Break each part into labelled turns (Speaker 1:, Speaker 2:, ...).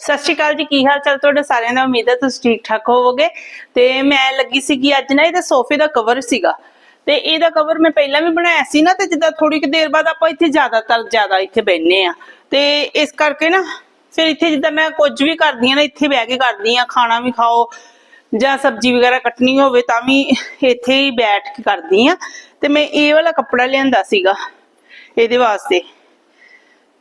Speaker 1: ਸਤਿ ਸ਼੍ਰੀ ਅਕਾਲ ਜੀ, ਕੀ ਹਾਲ ਚਾਲ ਤੁਹਾਡੇ? ਸਾਰਿਆਂ ਦਾ ਉਮੀਦ ਹੈ ਤੁਸੀਂ ਠੀਕ ਠਾਕ ਹੋਵੋਗੇ। ਤੇ ਮੈਂ ਲੱਗੀ ਸੀਗੀ ਅੱਜ ਨਾ ਇਹਦਾ ਸੋਫੇ ਦਾ ਕਵਰ ਸੀਗਾ। ਤੇ ਇਹਦਾ ਕਵਰ ਮੈਂ ਪਹਿਲਾਂ ਵੀ ਬਣਾਇਆ ਸੀ ਨਾ, ਤੇ ਜਿੱਦਾਂ ਥੋੜੀ ਕੁ ਦੇਰ ਬਾਅਦ ਆਪਾਂ ਇੱਥੇ ਜ਼ਿਆਦਾਤਰ ਜ਼ਿਆਦਾ ਇੱਥੇ ਬੈਠਨੇ ਆ ਤੇ ਇਸ ਕਰਕੇ ਨਾ, ਫਿਰ ਇੱਥੇ ਜਿੱਦਾਂ ਮੈਂ ਕੁਝ ਵੀ ਕਰਦੀ ਆ ਨਾ, ਇੱਥੇ ਬਹਿ ਕੇ ਕਰਦੀ ਆ ਖਾਣਾ ਵੀ ਖਾਓ ਜਾਂ ਸਬਜ਼ੀ ਵਗੈਰਾ ਕੱਟਣੀ ਹੋਵੇ ਤਾਂ ਵੀ ਇੱਥੇ ਹੀ ਬੈਠ ਕੇ ਕਰਦੀ ਆ ਤੇ ਮੈਂ ਇਹ ਵਾਲਾ ਕੱਪੜਾ ਲਿਆਂਦਾ ਸੀਗਾ, ਇਹਦੇ ਵਾਸਤੇ।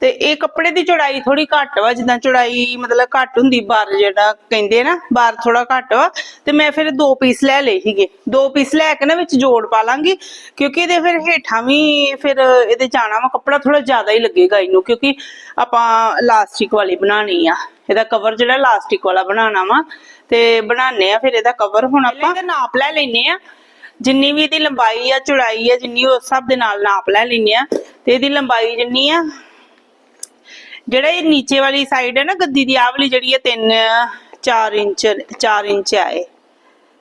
Speaker 1: ਤੇ ਇਹ ਕੱਪੜੇ ਦੀ ਚੌੜਾਈ ਥੋੜੀ ਘੱਟ ਵਾ ਜਿੱਦਾਂ ਚੌੜਾਈ ਮਤਲਬ ਘੱਟ ਹੁੰਦੀ ਬਾਰ ਜਿਹੜਾ ਕਹਿੰਦੇ ਨਾ ਬਾਰ ਥੋੜਾ ਘੱਟ ਵਾ। ਤੇ ਮੈਂ ਫਿਰ ਦੋ ਪੀਸ ਲੈ ਲਏ ਸੀਗੇ। ਦੋ ਪੀਸ ਲੈ ਕੇ ਨਾ ਵਿੱਚ ਜੋੜ ਪਾ ਲਾਂਗੀ ਕਿਉਂਕਿ ਇਹਦੇ ਫਿਰ ਹੇਠਾਂ ਵੀ ਫਿਰ ਇਹਦੇ ਜਾਣਾ ਵਾ ਕੱਪੜਾ ਥੋੜਾ ਜ਼ਿਆਦਾ ਹੀ ਲੱਗੇਗਾ ਇਹਨੂੰ ਕਿਉਂਕਿ ਆਪਾਂ ਲਾਸਟਿਕ ਵਾਲੀ ਬਣਾਣੀ ਆ। ਇਹਦਾ ਕਵਰ ਜਿਹੜਾ ਲਾਸਟਿਕ ਵਾਲਾ ਬਣਾਉਣਾ ਵਾ ਤੇ ਬਣਾਣੇ ਆ ਫਿਰ ਇਹਦਾ ਕਵਰ ਹੁਣ ਆਪਾਂ ਇਹਦਾ ਨਾਪ ਲੈ ਲੈਨੇ ਆ। ਜਿੰਨੀ ਵੀ ਇਹਦੀ ਲੰਬਾਈ ਆ ਚੌੜਾਈ ਆ ਜਿੰਨੀ ਉਸ ਹਿਸਾਬ ਦੇ ਨਾਲ ਨਾਪ ਲੈ ਲੈਨੇ ਆ। ਤੇ ਇਹਦੀ ਲੰਬਾਈ ਜਿੰਨੀ ਆ ਜਿਹੜਾ ਇਹ ਨੀਚੇ ਵਾਲੀ ਸਾਈਡ ਹੈ ਨਾ ਗੱਦੀ ਦੀ, ਆਹ ਵਾਲੀ ਜਿਹੜੀ ਹੈ 3 4 ਇੰਚ 4 ਇੰਚ ਆਏ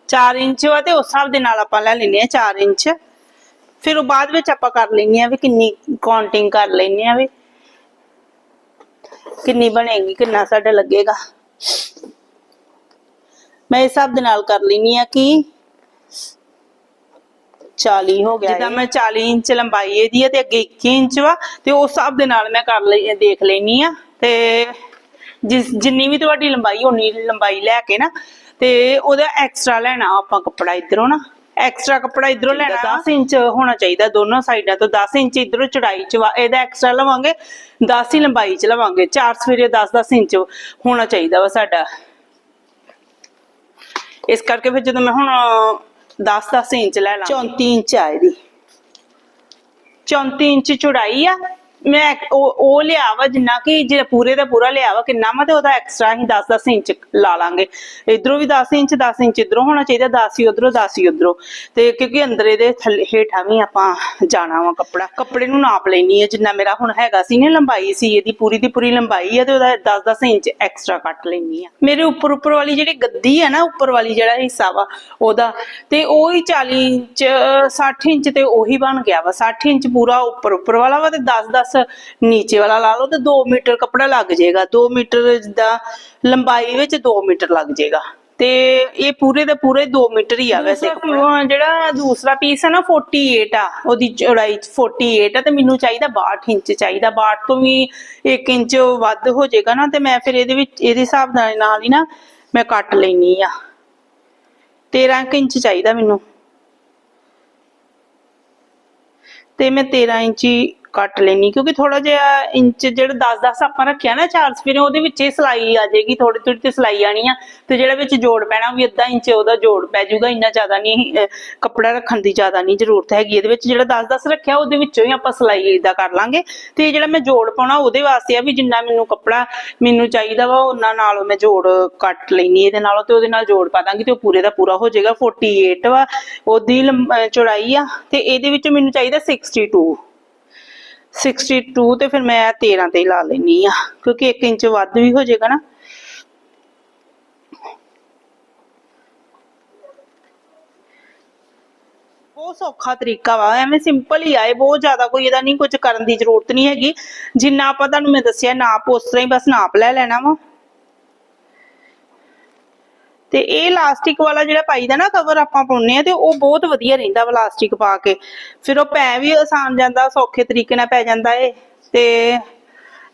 Speaker 1: 4 ਇੰਚ ਵਾ ਤੇ ਉਸ ਹਿਸਾਬ ਦੇ ਨਾਲ ਆਪਾਂ ਲੈ ਲੈਨੇ ਆ 4 ਇੰਚ। ਫਿਰ ਉਹ ਬਾਅਦ ਵਿੱਚ ਆਪਾਂ ਕਰ ਲੈਨੇ ਆ ਵੀ ਕਿੰਨੀ ਕਾਊਂਟਿੰਗ ਕਰ ਲੈਨੇ ਆ ਵੀ ਕਿੰਨੀ ਬਣੇਗੀ, ਕਿੰਨਾ ਸਾਡਾ ਲੱਗੇਗਾ। ਮੈਂ ਇਸ ਹਿਸਾਬ ਦੇ ਨਾਲ ਕਰ ਲੈਨੀ ਆ ਕਿ 40 ਹੋ ਗਿਆ ਜਿੱਦਾਂ ਮੈਂ 40 ਇੰਚ ਲੰਬਾਈ ਇਹਦੀ ਹੈ ਤੇ ਅੱਗੇ 21 ਇੰਚ ਵਾ ਤੇ ਉਸ ਹਿਸਾਬ ਦੇ ਨਾਲ ਮੈਂ ਕਰ ਲਈ ਦੇਖ ਲੈਣੀ ਆ। ਤੇ ਜਿਸ ਜਿੰਨੀ ਵੀ ਤੁਹਾਡੀ ਲੰਬਾਈ ਉਨੀ ਲੰਬਾਈ ਲੈ ਕੇ ਨਾ ਤੇ ਉਹਦਾ ਐਕਸਟਰਾ ਲੈਣਾ ਆਪਾਂ ਕੱਪੜਾ ਇਧਰੋਂ ਨਾ। ਐਕਸਟਰਾ ਕੱਪੜਾ ਇਧਰੋਂ ਲੈਣਾ 10 ਇੰਚ ਹੋਣਾ ਚਾਹੀਦਾ ਦੋਨੋਂ ਸਾਈਡਾਂ ਤੋਂ। 10 ਇੰਚ ਇਧਰੋਂ ਚੜਾਈ ਚ ਵਾ ਇਹਦਾ ਐਕਸਟਰਾ ਲਵਾਂਗੇ 10 ਹੀ ਲੰਬਾਈ ਚ ਲਵਾਂਗੇ। 4 ਸਵੇਰੇ 10 10 ਇੰਚ ਹੋਣਾ ਚਾਹੀਦਾ ਵਾ ਸਾਡਾ। ਇਸ ਕਰਕੇ ਫਿਰ ਜਦੋਂ ਮੈਂ ਹੁਣ 10 10 ਇੰਚ ਲੈ ਲਾਂ 34 ਇੰਚ ਆ ਇਹਦੀ। 34 ਇੰਚ ਚੌੜਾਈ ਆ? ਮੈਂ ਉਹ ਉਹ ਲਿਆ ਵਾ ਜਿੰਨਾ ਕਿ ਜੇ ਪੂਰੇ ਦਾ ਪੂਰਾ ਲਿਆ ਵਾ ਕਿੰਨਾ ਵਾ ਤੇ ਉਹਦਾ ਐਕਸਟਰਾ ਹੀ 10 10 ਇੰਚ ਲਾ ਲਾਂਗੇ। ਇਧਰੋਂ ਵੀ 10 ਇੰਚ 10 ਇੰਚ ਇਧਰੋਂ ਹੋਣਾ ਚਾਹੀਦਾ 10 ਹੀ ਉਧਰੋਂ 10 ਹੀ ਉਧਰੋਂ। ਤੇ ਕਿਉਂਕਿ ਅੰਦਰ ਇਹਦੇ ਥੱਲੇ ਹੇਠਾਂ ਵੀ ਆਪਾਂ ਜਾਣਾ ਵਾ ਕੱਪੜਾ। ਕੱਪੜੇ ਨੂੰ ਨਾਪ ਲੈਣੀ ਹੈ, ਜਿੰਨਾ ਮੇਰਾ ਹੁਣ ਹੈਗਾ ਸੀ ਨੇ ਲੰਬਾਈ ਸੀ, ਇਹਦੀ ਪੂਰੀ ਦੀ ਪੂਰੀ ਲੰਬਾਈ ਹੈ ਤੇ ਉਹਦਾ 10 10 ਇੰਚ ਐਕਸਟਰਾ ਕੱਟ ਲੈਣੀ ਆ ਮੇਰੇ ਉੱਪਰ ਉੱਪਰ ਵਾਲੀ ਜਿਹੜੀ ਗੱਦੀ ਹੈ ਨਾ, ਉੱਪਰ ਵਾਲੀ ਜਿਹੜਾ ਹਿੱਸਾ ਵਾ ਉਹਦਾ, ਤੇ ਉਹ ਹੀ 40 ਇੰਚ 60 ਇੰਚ ਤੇ ਉਹੀ ਬਣ ਗਿਆ ਵਾ। 60 ਇੰਚ ਪੂਰਾ ਉੱਪਰ ਉੱਪਰ ਵਾਲਾ ਵਾ ਤੇ 10 10 ਨੀਚੇ ਵਾਲਾ ਲਾ ਲਓ ਤੇ 2 ਮੀਟਰ ਕੱਪੜਾ ਲੱਗ ਜਾਏਗਾ। 2 ਮੀਟਰ ਜਿੱਦਾਂ ਲੰਬਾਈ ਵਿੱਚ 2 ਮੀਟਰ ਲੱਗ ਜਾਏਗਾ। ਤੇ ਇਹ ਪੂਰੇ ਦਾ ਪੂਰੇ 2 ਮੀਟਰ ਹੀ ਆ ਵੈਸੇ। ਜਿਹੜਾ ਦੂਸਰਾ ਪੀਸ ਹੈ ਨਾ 48 ਆ। ਉਹਦੀ ਚੌੜਾਈ 48 ਆ ਤੇ ਮੈਨੂੰ ਚਾਹੀਦਾ 62 ਇੰਚ, ਚਾਹੀਦਾ 62 ਤੋਂ ਵੀ 1 ਇੰਚ ਵੱਧ ਹੋ ਜਾਏਗਾ ਨਾ, ਤੇ ਮੈਂ ਫਿਰ ਇਹਦੇ ਵਿੱਚ, ਇਹਦੇ ਹਿਸਾਬ ਨਾਲ ਨਾਲ ਹੀ ਨਾ ਮੈਂ ਕੱਟ ਲੈਣੀ ਆ। 13 ਇੰਚ ਚਾਹੀਦਾ ਮੈਨੂੰ। ਤੇ ਮੈਂ 13 ਇੰਚੀ ਕੱਟ ਲੈਣੀ ਕਿਉਂਕਿ ਥੋੜਾ ਜਿਹਾ ਇੰਚ ਜਿਹੜਾ 10 10 ਆਪਾਂ ਰੱਖਿਆ ਨਾ ਚਾਰ ਸਫੇਰੇ, ਉਹਦੇ ਵਿੱਚ ਹੀ ਸਲਾਈ ਆ ਜਾਏਗੀ ਥੋੜੀ ਥੋੜੀ ਤੇ ਸਲਾਈ ਆਣੀ ਆ, ਤੇ ਜਿਹੜਾ ਵਿੱਚ ਜੋੜ ਪੈਣਾ ਵੀ ਅੱਧਾ ਇੰਚ ਉਹਦਾ ਜੋੜ ਪੈ ਜਾਊਗਾ, ਇੰਨਾ ਜ਼ਿਆਦਾ ਨਹੀਂ ਕੱਪੜਾ ਰੱਖਣ ਦੀ ਜ਼ਿਆਦਾ ਨਹੀਂ ਜ਼ਰੂਰਤ ਹੈਗੀ। ਇਹਦੇ ਵਿੱਚ ਜਿਹੜਾ 10 10 ਰੱਖਿਆ, ਉਹਦੇ ਵਿੱਚੋਂ ਹੀ ਆਪਾਂ ਸਲਾਈ ਇਦਾਂ ਕਰ ਲਾਂਗੇ। ਤੇ ਜਿਹੜਾ ਮੈਂ ਜੋੜ ਪਾਉਣਾ, ਉਹਦੇ ਵਾਸਤੇ ਆ ਵੀ ਜਿੰਨਾ ਮੈਨੂੰ ਕੱਪੜਾ ਮੈਨੂੰ ਚਾਹੀਦਾ ਵਾ, ਉਹਨਾਂ ਨਾਲੋਂ ਮੈਂ ਜੋੜ ਕੱਟ ਲੈਣੀ ਇਹਦੇ ਨਾਲੋਂ ਤੇ ਉਹਦੇ ਨਾਲ ਜੋੜ ਪਾ ਦਾਂਗੀ ਤੇ ਉਹ ਪੂਰੇ ਦਾ ਪੂਰਾ ਹੋ ਜਾਏਗਾ। 48 ਵਾ, ਉਹਦੀ ਲੰਬ- ਚੌੜਾਈ ਆ, ਤੇ ਇਹਦੇ ਵਿੱਚ ਮੈਨੂੰ ਚਾਹੀਦਾ 62 62 ਤੇ ਫਿਰ ਮੈਂ 13 ਤੇ ਲਾ ਲੈਣੀ ਆ, ਕਿਉਂਕਿ 1 ਇੰਚ ਵੱਧ ਵੀ ਹੋ ਜਾਏਗਾ ਨਾ। ਬਹੁਤ ਸੌਖਾ ਤਰੀਕਾ ਵਾ, ਐਵੇਂ ਸਿੰਪਲ ਹੀ ਆਏ ਬਹੁਤ ਜ਼ਿਆਦਾ ਕੋਈ ਇਹਦਾ ਨਹੀਂ, ਕੁਝ ਕਰਨ ਦੀ ਜ਼ਰੂਰਤ ਨਹੀਂ ਹੈਗੀ। ਜਿੰਨਾ ਆਪਾਂ ਤੁਹਾਨੂੰ ਮੈਂ ਦੱਸਿਆ, ਨਾਪ ਉਸ ਤਰ੍ਹਾਂ ਹੀ ਬਸ ਨਾਪ ਲੈ ਲੈਣਾ ਵਾ। ਤੇ ਇਹ ਲਾਸਟਿਕ ਵਾਲਾ ਜਿਹੜਾ ਪਾਈਦਾ ਨਾ ਕਵਰ ਆਪਾਂ ਪਾਉਨੇ ਆ ਤੇ ਉਹ ਬਹੁਤ ਵਧੀਆ ਰਹਿੰਦਾ ਵਾ ਲਾਸਟਿਕ ਪਾ ਕੇ। ਫਿਰ ਉਹ ਪੈ ਵੀ ਆਸਾਨ ਜਾਂਦਾ, ਸੌਖੇ ਤਰੀਕੇ ਨਾਲ ਪੈ ਜਾਂਦਾ ਏ ਤੇ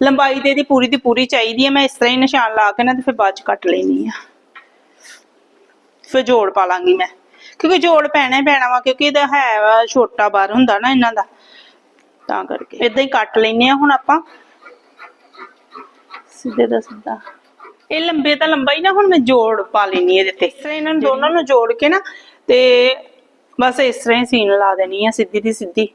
Speaker 1: ਲੰਬਾਈ ਤੇ ਇਹਦੀ ਪੂਰੀ ਦੀ ਪੂਰੀ ਚਾਹੀਦੀ ਹੈ ਮੈਂ ਇਸ ਤਰ੍ਹਾਂ ਹੀ ਨਿਸ਼ਾਨ ਲਾ ਕੇ ਨਾ ਤੇ ਫਿਰ ਬਾਅਦ ਚ ਕੱਟ ਲੈਣੀ ਆ। ਫਿਰ ਜੋੜ ਪਾ ਲਾਂਗੀ ਮੈਂ। ਕਿਉਂਕਿ ਜੋੜ ਪੈਣਾ ਹੀ ਪੈਣਾ ਵਾ, ਕਿਉਂਕਿ ਇਹਦਾ ਹੈ ਵਾ ਛੋਟਾ ਬਾਰ ਹੁੰਦਾ ਨਾ ਇਹਨਾਂ ਦਾ। ਤਾਂ ਕਰਕੇ। ਇਦਾਂ ਹੀ ਕੱਟ ਲੈਨੇ ਆ ਹੁਣ ਆਪਾਂ। ਸਿੱਧੇ ਦਾ ਸਿੱਧਾ। ਇਹ ਲੰਬੇ ਤਾਂ ਲੰਬਾ ਹੀ ਨਾ ਹੁਣ ਮੈਂ ਜੋੜ ਪਾ ਲੈਣੀ ਇਹਦੇ ਤੇ ਇਸ ਤਰ੍ਹਾਂ ਇਹਨਾਂ ਨੂੰ ਦੋਨਾਂ ਨੂੰ ਜੋੜ ਕੇ ਨਾ ਤੇ ਬਸ ਇਸ ਤਰ੍ਹਾਂ ਹੀ ਸੀਨ ਲਾ ਦੇਣੀ ਆ ਸਿੱਧੀ ਦੀ ਸਿੱਧੀ।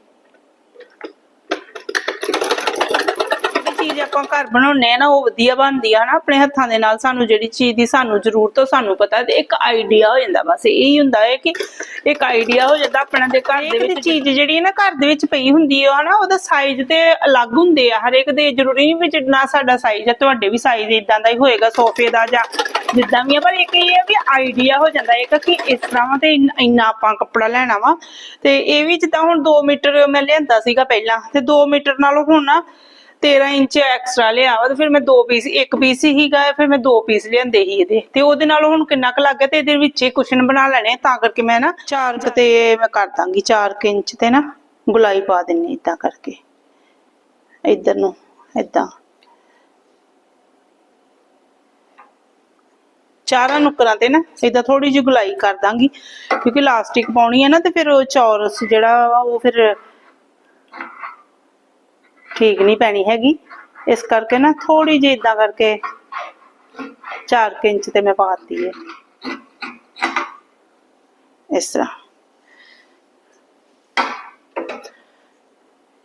Speaker 1: ਚੀਜ਼ ਆਪਾਂ ਘਰ ਬਣਾਉਨੇ ਆ ਨਾ ਉਹ ਵਧੀਆ ਬਣਦੀ ਆ ਨਾ ਆਪਣੇ ਹੱਥਾਂ ਦੇ ਨਾਲ ਸਾਨੂੰ ਜਿਹੜੀ ਚੀਜ਼ ਦੀ ਸਾਨੂੰ ਜ਼ਰੂਰਤ ਉਹ ਸਾਨੂੰ ਪਤਾ ਤੇ ਇੱਕ ਆਈਡੀਆ ਹੋ ਜਾਂਦਾ ਬਸ ਇਹ ਹੁੰਦਾ ਹੈ ਕਿ ਇੱਕ ਆਈਡੀਆ ਹੋ ਜਾਂਦਾ ਆਪਣਾ ਦੇ ਘਰ ਦੇ ਵਿੱਚ ਚੀਜ਼ ਜਿਹੜੀ ਹੈ ਨਾ ਘਰ ਦੇ ਵਿੱਚ ਪਈ ਹੁੰਦੀ ਹੈ ਹਨਾ ਉਹਦਾ ਸਾਈਜ਼ ਤੇ ਅਲੱਗ ਹੁੰਦੇ ਆ ਹਰੇਕ ਦੇ ਜ਼ਰੂਰੀ ਨਹੀਂ ਵੀ ਜਿੰਨਾ ਸਾਡਾ ਸਾਈਜ਼ ਹੈ ਤੁਹਾਡੇ ਵੀ ਸਾਈਜ਼ ਇਦਾਂ ਦਾ ਹੀ ਹੋਏਗਾ ਸੋਫੇ ਦਾ ਜਾਂ ਜਿੱਦਾਂ ਵੀ ਆ ਪਰ ਇੱਕ ਇਹ ਹੈ ਵੀ ਆਈਡੀਆ ਹੋ ਜਾਂਦਾ ਇੱਕ ਕਿ ਇਸ ਤਰ੍ਹਾਂ ਵਾ ਤੇ ਇੰਨ- ਇੰਨਾ ਆਪਾਂ ਕੱਪੜਾ ਲੈਣਾ ਵਾ ਤੇ ਇਹ ਵੀ ਜਿੱਦਾਂ ਹੁਣ 2 ਮੀਟਰ ਮੈਂ ਲਿਆਂਦਾ ਸੀਗਾ ਪਹਿਲਾਂ ਤੇ 2 ਮੀਟਰ ਨਾਲੋਂ ਹੁਣ ਨਾ 13 ਇੰਚ ਐਕਸਟਰਾ ਲਿਆ ਵਾ ਤੇ ਫਿਰ ਮੈਂ ਦੋ ਪੀਸ ਇੱਕ ਪੀਸ ਹੀਗਾ ਫਿਰ ਮੈਂ ਦੋ ਪੀਸ ਲਿਆਂਦੇ ਸੀ ਇਹਦੇ। ਤੇ ਉਹਦੇ ਨਾਲ ਹੁਣ ਕਿੰਨਾ ਕੁ ਲੱਗ ਗਿਆ ਤੇ ਇਹਦੇ ਵਿੱਚ ਹੀ ਕੁਸ਼ਨ ਬਣਾ ਲੈਣੇ ਤਾਂ ਕਰਕੇ ਮੈਂ ਨਾ 4 ਤੇ ਮੈਂ ਕਰ ਦਾਂਗੀ 4 ਇੰਚ ਤੇ ਨਾ ਗੁਲਾਈ ਪਾ ਦਿੰਨੀ ਇਦਾਂ ਕਰਕੇ। ਇੱਧਰ ਨੂੰ ਇਦਾਂ ਚਾਰਾਂ ਨੁਕਰਾਂ ਤੇ ਨਾ ਇਦਾਂ ਥੋੜੀ ਜਿਹੀ ਗੁਲਾਈ ਕਰ ਦਾਂਗੀ ਕਿਉਂਕਿ ਲਾਸਟਿਕ ਪਾਉਣੀ ਹੈ ਨਾ ਤੇ ਫਿਰ ਉਹ ਚੌਰਸ ਜਿਹੜਾ ਉਹ ਫਿਰ ਠੀਕ ਨਹੀਂ ਪੈਣੀ ਹੈਗੀ। ਇਸ ਕਰਕੇ ਨਾ ਥੋੜੀ ਜਿਹੀ ਇਦਾਂ ਕਰਕੇ 4 ਇੰਚ ਤੇ ਮੈਂ ਪਾਤੀ ਹੈ। ਇਸ ਤਰ੍ਹਾਂ।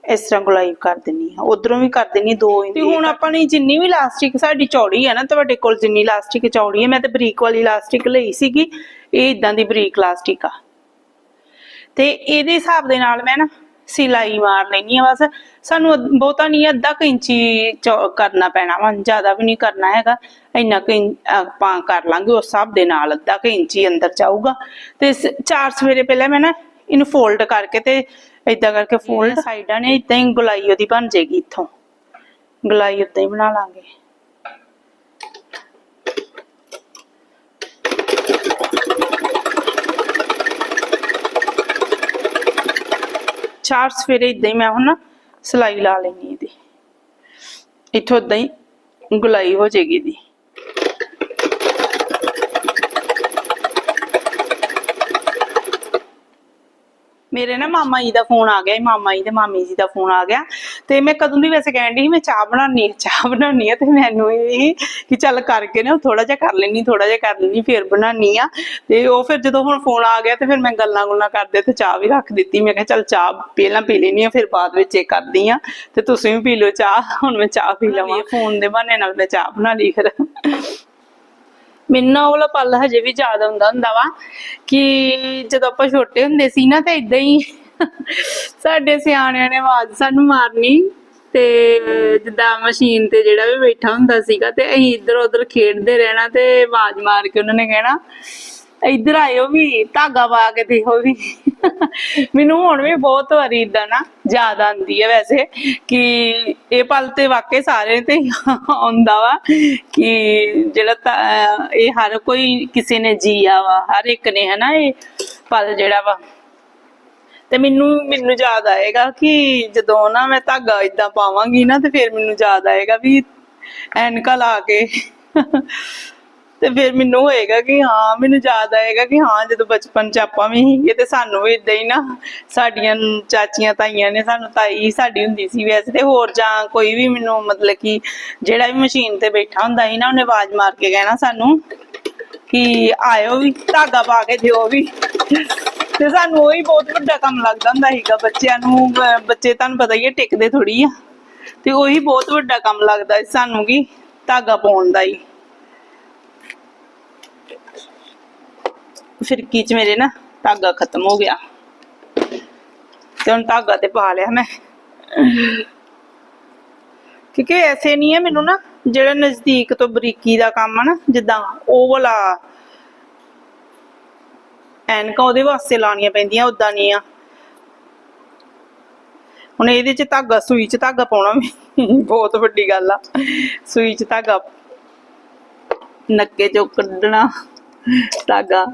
Speaker 1: ਇਸ ਤਰ੍ਹਾਂ ਗੁਲਾਈ ਕਰ ਦਿੰਨੀ ਆ ਉਧਰੋਂ ਵੀ ਕਰ ਦਿੰਨੀ 2 ਇੰਚ ਤੇ ਹੁਣ ਆਪਾਂ ਨੇ ਜਿੰਨੀ ਵੀ ਲਾਸਟਿਕ ਸਾਡੀ ਚੌੜੀ ਹੈ ਨਾ ਤੁਹਾਡੇ ਕੋਲ ਜਿੰਨੀ ਲਾਸਟਿਕ ਚੌੜੀ ਹੈ ਮੈਂ ਤੇ ਬਰੀਕ ਵਾਲੀ ਲਾਸਟਿਕ ਲਈ ਸੀਗੀ ਇਹ ਇਦਾਂ ਦੀ ਬਰੀਕ ਲਾਸਟਿਕ ਆ। ਤੇ ਇਹਦੇ ਹਿਸਾਬ ਦੇ ਨਾਲ ਮੈਂ ਨਾ ਸਿਲਾਈ ਮਾਰ ਲੈਣੀ ਆ ਬਸ ਸਾਨੂੰ ਅੱਧ- ਬਹੁਤਾ ਨਹੀਂ ਅੱਧਾ ਕੁ ਇੰਚੀ ਚੌ- ਕਰਨਾ ਪੈਣਾ ਵਾ ਜ਼ਿਆਦਾ ਵੀ ਨਹੀਂ ਕਰਨਾ ਹੈਗਾ ਇੰਨਾ ਕੁ ਇੰ- ਆਪਾਂ ਕਰ ਲਾਂਗੇ ਉਸ ਹਿਸਾਬ ਦੇ ਨਾਲ ਅੱਧਾ ਕੁ ਇੰਚੀ ਅੰਦਰ ਜਾਊਗਾ। ਤੇ ਸ- ਚਾਰ ਸਵੇਰੇ ਪਹਿਲਾਂ ਮੈਂ ਨਾ ਇਹਨੂੰ ਫੋਲਡ ਕਰਕੇ ਤੇ ਏਦਾਂ ਕਰਕੇ ਫੋਲਡ ਸਾਈਡਾਂ ਨੇ ਇਦਾਂ ਹੀ ਗੁਲਾਈ ਉਹਦੀ ਬਣ ਜਾਏਗੀ ਇੱਥੋਂ। ਗੁਲਾਈ ਉਦਾਂ ਹੀ ਬਣਾ ਲਾਂਗੇ। ਚਾਰ ਸਵੇਰੇ ਇਦਾਂ ਹੀ ਮੈਂ ਹੁਣ ਨਾ ਸਿਲਾਈ ਲਾ ਲੈਣੀ ਇਹਦੀ। ਇੱਥੋਂ ਇਦਾਂ ਹੀ ਗੁਲਾਈ ਹੋ ਜਾਏਗੀ ਦੀ ਮੇਰੇ ਨਾ ਮਾਮਾ ਜੀ ਦਾ ਫੋਨ ਆ ਗਿਆ ਮਾਮਾ ਜੀ ਤੇ ਮਾਮੀ ਜੀ ਦਾ ਫੋਨ ਆ ਗਿਆ। ਤੇ ਮੈਂ ਕਦੋਂ ਦੀ ਵੈਸੇ ਕਹਿਣ ਦੀ ਸੀ ਮੈਂ ਚਾਹ ਬਣਾਉਣੀ ਹੈ ਚਾਹ ਬਣਾਉਣੀ ਹੈ ਤੇ ਮੈਨੂੰ ਇਹ ਕਿ ਚੱਲ ਕਰਕੇ ਨਾ ਥੋੜਾ ਜਿਹਾ ਕਰ ਲੈਣੀ ਥੋੜਾ ਜਿਹਾ ਕਰ ਲੈਣੀ ਫਿਰ ਬਣਾਉਣੀ ਆ ਤੇ ਉਹ ਫਿਰ ਜਦੋਂ ਹੁਣ ਫੋਨ ਆ ਗਿਆ ਤੇ ਫਿਰ ਮੈਂ ਗੱਲਾਂ ਗੁੱਲਾਂ ਕਰਦੇ ਤੇ ਚਾਹ ਵੀ ਰੱਖ ਦਿੱਤੀ। ਮੈਂ ਕਿਹਾ ਚੱਲ ਚਾਹ ਪਹਿਲਾਂ ਪੀ ਲੈਣੀ ਆ ਫਿਰ ਬਾਅਦ ਵਿੱਚ ਇਹ ਕਰਦੀ ਆ ਤੇ ਤੁਸੀਂ ਵੀ ਪੀ ਲਓ ਚਾਹ ਹੁਣ ਮੈਂ ਚਾਹ ਪੀ ਲਵਾਂ। ਫੋਨ ਦੇ ਬਹਾਨੇ ਨਾਲ ਮੈਂ ਚਾਹ ਬਣਾ ਲਈ ਫਿਰ। ਮੈਨੂੰ ਨਾ ਉਹ ਵਾਲਾ ਪਲ ਹਜੇ ਵੀ ਯਾਦ ਆਉਂਦਾ ਹੁੰਦਾ ਵਾ ਕਿ ਜਦੋਂ ਆਪਾਂ ਛੋਟੇ ਹੁੰਦੇ ਸੀ ਨਾ ਤੇ ਇਦਾਂ ਹੀ ਸਾਡੇ ਸਿਆਣਿਆਂ ਨੇ ਆਵਾਜ਼ ਸਾਨੂੰ ਮਾਰਨੀ ਤੇ ਜਿੱਦਾਂ ਮਸ਼ੀਨ ਤੇ ਜਿਹੜਾ ਵੀ ਬੈਠਾ ਹੁੰਦਾ ਸੀਗਾ ਤੇ ਅਸੀਂ ਇੱਧਰ ਉੱਧਰ ਖੇਡਦੇ ਰਹਿਣਾ ਤੇ ਆਵਾਜ਼ ਮਾਰ ਕੇ ਉਹਨਾਂ ਨੇ ਕਹਿਣਾ ਇੱਧਰ ਆਇਓ ਵੀ, ਧਾਗਾ ਪਾ ਕੇ ਦੇਖੋ ਵੀ। ਮੈਨੂੰ ਹੁਣ ਵੀ ਬਹੁਤ ਵਾਰੀ ਇਦਾਂ ਨਾ ਯਾਦ ਆਉਂਦੀ ਹੈ ਵੈਸੇ ਕਿ ਇਹ ਪਲ ਤੇ ਵਾਕਈ ਸਾਰੇ ਤੇ ਆਉਂਦਾ ਵਾ ਕਿ ਜਿਹੜਾ ਇਹ ਹਰ ਕੋਈ ਕਿਸੇ ਨੇ ਜੀਆ ਵਾ, ਹਰ ਇੱਕ ਨੇ ਹਨਾ ਇਹ ਪਲ ਜਿਹੜਾ ਵਾ। ਤੇ ਮੈਨੂੰ ਮੈਨੂੰ ਯਾਦ ਆਏਗਾ ਕਿ ਜਦੋਂ ਨਾ ਮੈਂ ਧਾਗਾ ਇਦਾਂ ਪਾਵਾਂਗੀ ਨਾ ਤੇ ਫਿਰ ਮੈਨੂੰ ਯਾਦ ਆਏਗਾ ਵੀ ਐਨਕਾ ਲਾ ਕੇ ਤੇ ਫਿਰ ਮੈਨੂੰ ਹੋਏਗਾ ਕਿ ਹਾਂ, ਮੈਨੂੰ ਯਾਦ ਆਏਗਾ ਕਿ ਹਾਂ, ਜਦੋਂ ਬਚਪਨ ਚ ਆਪਾਂ ਵੀ ਸੀਗੇ ਤੇ ਸਾਨੂੰ ਵੀ ਇਦਾਂ ਹੀ ਨਾ ਸਾਡੀਆਂ ਚਾਚੀਆਂ ਤਾਈਆਂ ਨੇ ਸਾਨੂੰ ਤਾਈ ਸਾਡੀ ਹੁੰਦੀ ਸੀ ਵੈਸੇ ਤੇ ਹੋਰ ਜਾਂ ਕੋਈ ਵੀ ਮੈਨੂੰ ਮਤਲਬ ਕਿ ਜਿਹੜਾ ਵੀ ਮਸ਼ੀਨ ਤੇ ਬੈਠਾ ਹੁੰਦਾ ਸੀ ਨਾ, ਉਹਨੇ ਆਵਾਜ਼ ਮਾਰ ਕੇ ਕਹਿਣਾ ਸਾਨੂੰ ਕਿ ਆਇਓ ਵੀ, ਧਾਗਾ ਪਾ ਕੇ ਦਿਓ ਵੀ। ਤੇ ਸਾਨੂੰ ਉਹੀ ਬਹੁਤ ਵੱਡਾ ਕੰਮ ਲੱਗਦਾ ਹੁੰਦਾ ਸੀਗਾ, ਬੱਚਿਆਂ ਨੂੰ, ਬੱਚੇ ਤੁਹਾਨੂੰ ਪਤਾ ਹੀ ਹੈ ਟਿਕਦੇ ਥੋੜੀ ਆ। ਤੇ ਉਹੀ ਬਹੁਤ ਵੱਡਾ ਕੰਮ ਲੱਗਦਾ ਸਾਨੂੰ ਕਿ ਧਾਗਾ ਪਾਉਣ ਦਾ ਹੀ। ਫਿਰਕੀ ਚ ਮੇਰੇ ਨਾ ਧਾਗਾ ਖਤਮ ਹੋ ਗਿਆ। ਤੇ ਹੁਣ ਧਾਗਾ ਤੇ ਪਾ ਲਿਆ ਮੈਂ। ਕਿਉਂਕਿ ਐਸੇ ਨਹੀਂ ਹੈ ਮੈਨੂੰ ਨਾ ਜਿਹੜਾ ਨਜ਼ਦੀਕ ਤੋਂ ਬਰੀਕੀ ਦਾ ਕੰਮ ਆ ਨਾ, ਜਿੱਦਾਂ ਉਹ ਵਾਲਾ। ਐਨਕਾਂ ਉਹਦੇ ਵਾਸਤੇ ਲਾਣੀਆਂ ਪੈਂਦੀਆਂ ਉਦਾਂ ਨਹੀਂ ਆ। ਹੁਣ ਇਹਦੇ ਚ ਧਾਗਾ, ਸੂਈ ਚ ਧਾਗਾ ਪਾਉਣਾ ਵੀ ਬਹੁਤ ਵੱਡੀ ਗੱਲ ਆ। ਸੂਈ ਚ ਧਾਗਾ ਨੱਕੇ ਚੋਂ ਕੱਢਣਾ, ਧਾਗਾ।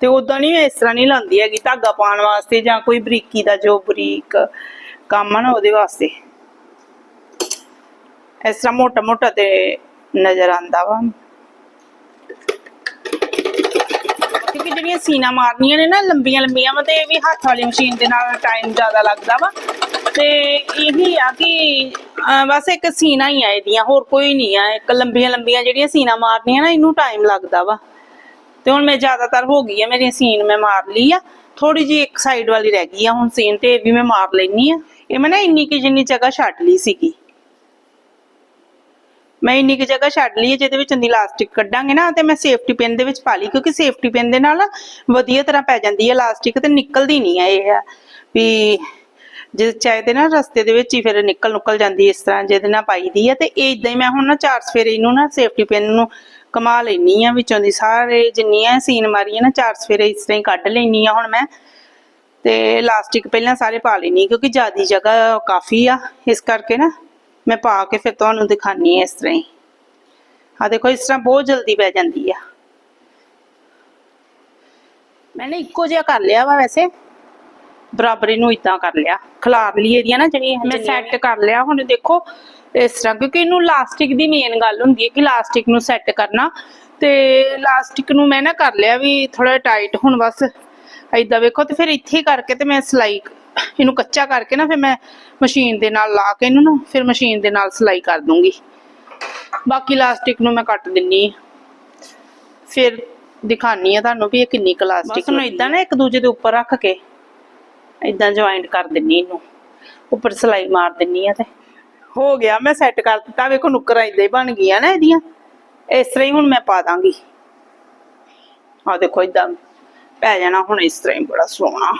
Speaker 1: ਤੇ ਉਦਾਂ ਨਹੀਂ ਇਸ ਤਰ੍ਹਾਂ ਨਹੀਂ ਲਾਉਂਦੀ ਹੈਗੀ ਧਾਗਾ ਪਾਉਣ ਵਾਸਤੇ ਜਾਂ ਕੋਈ ਬਰੀਕੀ ਦਾ ਜੋ ਬਰੀਕ ਕੰਮ ਆ ਨਾ ਉਹਦੇ ਵਾਸਤੇ। ਇਸ ਤਰ੍ਹਾਂ ਮੋਟਾ ਮੋਟਾ ਤੇ ਨਜ਼ਰ ਆਂਦਾ ਵਾ। ਕਿਉਂਕਿ ਜਿਹੜੀਆਂ ਸੀਨਾ ਮਾਰਨੀਆਂ ਨੇ ਨਾ ਲੰਬੀਆਂ ਲੰਬੀਆਂ ਵਾ ਤੇ ਇਹ ਵੀ ਹੱਥ ਵਾਲੀ ਮਸ਼ੀਨ ਦੇ ਨਾਲ ਟਾਈਮ ਜ਼ਿਆਦਾ ਲੱਗਦਾ ਵਾ। ਤੇ ਇਹੀ ਆ ਕਿ ਬਸ ਇੱਕ ਸੀਨਾ ਹੀ ਆ ਇਹਦੀਆਂ, ਹੋਰ ਕੋਈ ਨਹੀਂ ਆ। ਇੱਕ ਲੰਬੀਆਂ ਲੰਬੀਆਂ ਜਿਹੜੀਆਂ ਸੀਨਾ ਮਾਰਨੀਆਂ ਨਾ, ਇਹਨੂੰ ਟਾਈਮ ਲੱਗਦਾ ਵਾ। ਤੇ ਹੁਣ ਮੈਂ ਜ਼ਿਆਦਾਤਰ ਹੋ ਗਈ ਆ ਮੇਰੀ ਸੀਨ ਮੈਂ ਮਾਰ ਲਈ ਆ। ਥੋੜੀ ਜੀ ਇੱਕ ਸਾਈਡ ਵਾਲੀ ਰਹਿ ਗਈ ਆ ਹੁਣ ਸੀਨ ਤੇ, ਇਹ ਵੀ ਮੈਂ ਮਾਰ ਲੈਣੀ ਆ। ਇਹ ਮੈਂ ਨਾ ਇੰਨੀ ਕਿ ਜਿੰਨੀ ਜਗ੍ਹਾ ਛੱਡ ਲਈ ਸੀਗੀ। ਮੈਂ ਇੰਨੀ ਕਿ ਜਗ੍ਹਾ ਛੱਡ ਲਈ ਹੈ ਜਿਹਦੇ ਵਿੱਚ ਇਲਾਸਟਿਕ ਕੱਢਾਂਗੇ ਨਾ, ਤੇ ਮੈਂ ਸੇਫਟੀ ਪਿਨ ਦੇ ਵਿੱਚ ਪਾ ਲਈ, ਕਿਉਂਕਿ ਸੇਫਟੀ ਪਿਨ ਦੇ ਨਾਲ ਵਧੀਆ ਤਰ੍ਹਾਂ ਪੈ ਜਾਂਦੀ ਹੈ ਇਲਾਸਟਿਕ ਤੇ ਨਿਕਲਦੀ ਨਹੀਂ ਹੈ ਇਹ ਵੀ ਜੇ ਚਾਹੇ ਨਾ ਰਸਤੇ ਦੇ ਵਿੱਚ ਹੀ ਫਿਰ ਨਿਕਲ ਨੁਕਲ ਜਾਂਦੀ ਇਸ ਤਰ੍ਹਾਂ ਜਿਹਦੇ ਨਾਲ ਪਾਈ ਦੀ ਤੇ ਇਦਾਂ ਹੀ ਮੈਂ ਹੁਣ ਨਾ ਚਾਰ ਸਫੇਰੇ ਇਹਨੂੰ ਨਾ ਸੇਫਟੀ ਪਿਨ ਨੂੰ ਕਮਾ ਲੈਣੀ ਆ ਵਿੱਚੋਂ ਦੀ ਸਾਰੇ ਜਿੰਨੀਆਂ ਸੀਨ ਮਾਰੀਆਂ ਨਾ ਚਾਰ ਸਫੇਰੇ ਇਸ ਤਰ੍ਹਾਂ ਹੀ ਕੱਢ ਲੈਣੀ ਆ ਹੁਣ ਮੈਂ। ਤੇ ਇਲਾਸਟਿਕ ਪਹਿਲਾਂ ਸਾਰੇ ਪਾ ਲੈਣੀ ਕਿਉਂਕਿ ਜਿਆਦੀ ਜਗ੍ਹਾ ਕਾਫੀ ਆ, ਇਸ ਕਰਕੇ ਨਾ ਮੈਂ ਪਾ ਕੇ ਫਿਰ ਤੁਹਾਨੂੰ ਦਿਖਾਨੀ ਆ ਇਸ ਤਰ੍ਹਾਂ ਹੀ। ਆ ਦੇਖੋ, ਇਸ ਤਰ੍ਹਾਂ ਬਹੁਤ ਜਲਦੀ ਪੈ ਜਾਂਦੀ ਆ। ਮੈंने ਇੱਕੋ ਜਿਹਾ ਕਰ ਲਿਆ ਵਾ ਵੈਸੇ। ਬਰਾਬਰੀ ਨੂੰ ਇਦਾਂ ਕਰ ਲਿਆ। ਖਲਾਰ ਲਈ ਇਹਦੀਆਂ ਨਾ ਜਿਹੜੀਆਂ ਮੈਂ ਸੈੱਟ ਕਰ ਲਿਆ। ਹੁਣ ਦੇਖੋ ਇਸ ਤਰ੍ਹਾਂ ਕਿਉਂਕਿ ਇਹਨੂੰ ਲਾਸਟਿਕ ਦੀ ਮੇਨ ਗੱਲ ਹੁੰਦੀ ਹੈ ਕਿ ਲਾਸਟਿਕ ਨੂੰ ਸੈੱਟ ਕਰਨਾ। ਤੇ ਲਾਸਟਿਕ ਨੂੰ ਮੈਂ ਨਾ ਕਰ ਲਿਆ ਵੀ ਥੋੜਾ ਟਾਈਟ ਹੁਣ ਬਸ। ਏਦਾਂ ਵੇਖੋ ਤੇ ਫਿਰ ਇੱਥੇ ਕਰਕੇ ਤੇ ਮੈਂ ਸਿਲਾਈ ਇਹਨੂੰ ਕੱਚਾ ਕਰਕੇ ਨਾ ਫਿਰ ਮੈਂ ਮਸ਼ੀਨ ਦੇ ਨਾਲ ਲਾ ਕੇ ਇਹਨੂੰ ਨਾ ਫਿਰ ਮਸ਼ੀਨ ਦੇ ਨਾਲ ਸਿਲਾਈ ਕਰ ਦੂੰਗੀ। ਬਾਕੀ ਲਾਸਟਿਕ ਨੂੰ ਮੈਂ ਕੱਟ ਦਿੰਨੀ ਆ। ਫਿਰ ਦਿਖਾਨੀ ਆ ਤੁਹਾਨੂੰ ਵੀ ਇਹ ਕਿੰਨੀ ਕਲਾਸਟਿਕ ਨੂੰ ਇਦਾਂ ਨਾ ਇੱਕ ਦੂਜੇ ਦੇ ਉੱਪਰ ਰੱਖ ਕੇ ਇਦਾਂ ਜੁਆਇੰਟ ਕਰ ਦਿੰਨੀ ਇਹਨੂੰ। ਉੱਪਰ ਸਿਲਾਈ ਮਾਰ ਦਿੰਨੀ ਆ ਤੇ। ਹੋ ਗਿਆ, ਮੈਂ ਸੈੱਟ ਕਰ ਦਿੱਤਾ, ਵੇਖੋ ਨੁੱਕਰਾਂ ਇਦਾਂ ਹੀ ਬਣ ਗਈਆਂ ਨਾ ਇਹਦੀਆਂ। ਇਸ ਤਰ੍ਹਾਂ ਹੀ ਹੁਣ ਮੈਂ ਪਾ ਦਾਂਗੀ। ਆ ਦੇਖੋ ਇਦਾਂ ਪੈ ਜਾਣਾ, ਹੁਣ ਇਸ ਤਰ੍ਹਾਂ ਹੀ ਬੜਾ ਸੋਹਣਾ।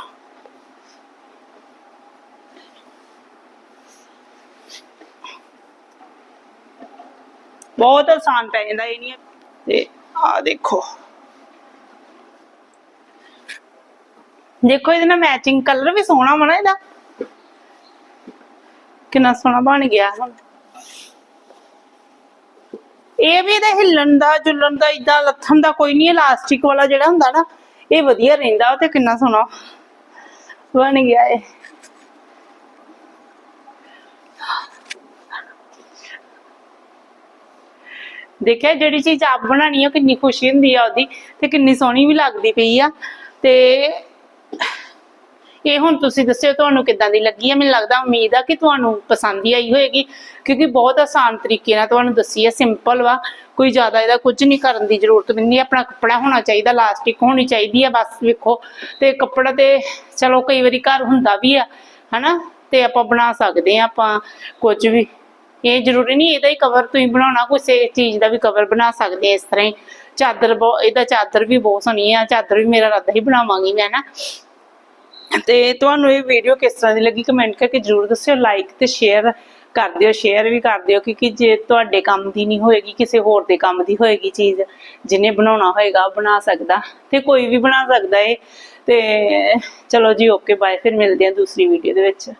Speaker 1: ਬਹੁਤ ਆਸਾਨ ਪੈ ਜਾਂਦਾ ਇਹ ਨਹੀਂ ਤੇ ਆ ਦੇਖੋ। ਦੇਖੋ ਇਹਦੇ ਨਾਲ ਮੈਚਿੰਗ ਕਲਰ ਵੀ ਸੋਹਣਾ ਬਣਾ ਇਹਦਾ। ਕਿੰਨਾ ਸੋਹਣਾ ਬਣ ਗਿਆ ਹੁਣ। ਇਹ ਵੀ ਇਹਦਾ ਹਿੱਲਣ ਦਾ, ਜੁਲਣ ਦਾ ਇਦਾਂ ਲੱਥਣ ਦਾ ਕੋਈ ਨਹੀਂ ਇਲਾਸਟਿਕ ਵਾਲਾ ਜਿਹੜਾ ਹੁੰਦਾ ਨਾ, ਇਹ ਵਧੀਆ ਰਹਿੰਦਾ ਤੇ ਕਿੰਨਾ ਸੋਹਣਾ ਬਣ ਗਿਆ ਇਹ। ਦੇਖਿਆ ਜਿਹੜੀ ਚੀਜ਼ ਆਪ ਬਣਾਣੀ ਆ ਕਿੰਨੀ ਖੁਸ਼ੀ ਹੁੰਦੀ ਆ ਉਹਦੀ ਤੇ ਕਿੰਨੀ ਸੋਹਣੀ ਵੀ ਲੱਗਦੀ ਪਈ ਆ। ਤੇ ਇਹ ਹੁਣ ਤੁਸੀਂ ਦੱਸਿਓ ਤੁਹਾਨੂੰ ਕਿੱਦਾਂ ਦੀ ਲੱਗੀ ਆ? ਮੈਨੂੰ ਲੱਗਦਾ ਉਮੀਦ ਆ ਕਿ ਤੁਹਾਨੂੰ ਪਸੰਦ ਹੀ ਆਈ ਹੋਏਗੀ, ਕਿਉਂਕਿ ਬਹੁਤ ਆਸਾਨ ਤਰੀਕੇ ਨਾਲ ਤੁਹਾਨੂੰ ਦੱਸੀ ਹੈ ਸਿੰਪਲ ਵਾ। ਕੋਈ ਜ਼ਿਆਦਾ ਇਹਦਾ ਕੁਝ ਨਹੀਂ ਕਰਨ ਦੀ ਜ਼ਰੂਰਤ ਵੀ ਆਪਣਾ ਕੱਪੜਾ ਹੋਣਾ ਚਾਹੀਦਾ ਲਾਸਟਿਕ ਹੋਣੀ ਚਾਹੀਦੀ ਆ, ਬਸ ਵੇਖੋ। ਤੇ ਕੱਪੜਾ ਤੇ ਚਲੋ ਕਈ ਵਾਰੀ ਘਰ ਹੁੰਦਾ ਵੀ ਆ, ਹਨਾ? ਤੇ ਆਪਾਂ ਬਣਾ ਸਕਦੇ ਆ ਆਪਾਂ ਕੁਝ ਵੀ। ਇਹ ਜ਼ਰੂਰੀ ਨਹੀਂ, ਇਹਦਾ ਹੀ ਕਵਰ ਤੁਸੀਂ ਬਣਾਉਣਾ, ਕਿਸੇ ਚੀਜ਼ ਦਾ ਵੀ ਕਵਰ ਬਣਾ ਸਕਦੇ ਆ ਇਸ ਤਰ੍ਹਾਂ ਹੀ। ਚਾਦਰ ਬਹੁਤ ਇਹਦਾ ਚਾਦਰ ਵੀ ਬਹੁਤ ਸੋਹਣੀ ਆ, ਚਾਦਰ ਵੀ ਮੇਰਾ ਰੱਦ ਹੀ ਬਣਾਵਾਂਗੀ ਮੈਂ ਨਾ। ਤੇ ਤੁਹਾਨੂੰ ਇਹ ਵੀਡੀਓ ਕਿਸ ਤਰ੍ਹਾਂ ਦੀ ਲੱਗੀ? ਕਮੈਂਟ ਕਰਕੇ ਜਰੂਰ ਦੱਸਿਓ ਲਾਈਕ ਤੇ ਸ਼ੇਅਰ ਕਰ ਦਿਓ ਸ਼ੇਅਰ ਵੀ ਕਰ ਦਿਓ, ਕਿਉਂਕਿ ਜੇ ਤੁਹਾਡੇ ਕੰਮ ਦੀ ਨਹੀਂ ਹੋਏਗੀ, ਕਿਸੇ ਹੋਰ ਦੇ ਕੰਮ ਦੀ ਹੋਏਗੀ ਚੀਜ਼, ਜਿਹਨੇ ਬਣਾਉਣਾ ਹੋਏਗਾ ਬਣਾ ਸਕਦਾ ਤੇ ਕੋਈ ਵੀ ਬਣਾ ਸਕਦਾ ਏ। ਤੇ ਚਲੋ ਜੀ ਓਕੇ ਬਾਏ ਫਿਰ ਮਿਲਦੇ ਆ ਦੂਸਰੀ ਵੀਡੀਓ ਦੇ ਵਿੱਚ।